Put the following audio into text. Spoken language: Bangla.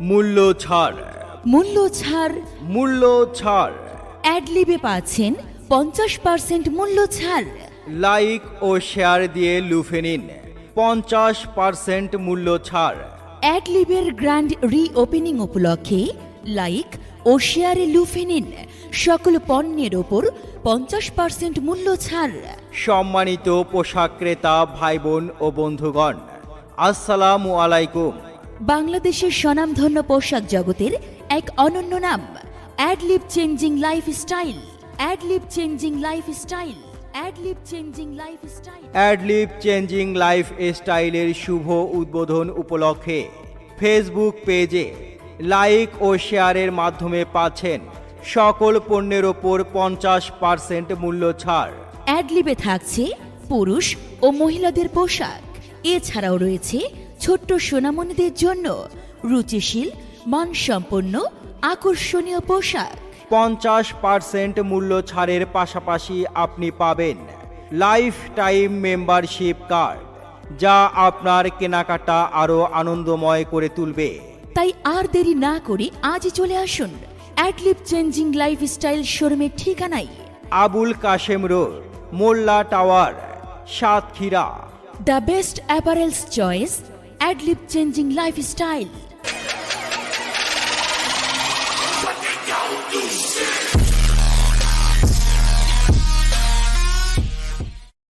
মূল্য ছাড়। মূল্য ছাড়। মূল্য ছাড়। অ্যাডলিবে পাচ্ছেন পঞ্চাশ পার্সেন্ট মূল্য ছাড়। লাইক ও শেয়ার দিয়ে লুফে নিন। পঞ্চাশ পার্সেন্ট মূল্য ছাড়। অ্যাডলিবের গ্র্যান্ড রিওপেনিং উপলক্ষে লাইক ও শেয়ারে লুফে নিন। সকল পণ্যের ওপর পঞ্চাশ পার্সেন্ট মূল্য ছাড়। সম্মানিত পোশাক ক্রেতা ভাই বোন ও বন্ধুগণ আসসালামু আলাইকুম। বাংলাদেশের স্বনামধন্য পোশাক জগতের এক অনন্য নাম Adlib changing life style Adlib changing life style Adlib changing life style Adlib changing life স্টাইলের শুভ উদ্বোধন উপলক্ষে ফেসবুক পেজে লাইক ও শেয়ারের মাধ্যমে পাচ্ছেন সকল পণ্যের ওপর পঞ্চাশ পার্সেন্ট মূল্য ছাড়। অ্যাডলিবে থাকছে পুরুষ ও মহিলাদের পোশাক। এছাড়াও রয়েছে ছোট্ট সোনামণিদের জন্য রুচিশীল মানসম্পন্ন আকর্ষণীয় পোশাক। পঞ্চাশ পার্সেন্ট মূল্য ছাড়ের পাশাপাশি আপনি পাবেন লাইফ টাইম মেম্বারশিপ কার্ড যা আপনার কেনাকাটা আরও আনন্দময় করে তুলবে। তাই আর দেরি না করে আজই চলে আসুন অ্যাডলিব চেঞ্জিং লাইফ স্টাইল শোরুমের ঠিকানায়। Abul Kashem road Molla tower Satkhira. The best apparels choice Adlib changing life style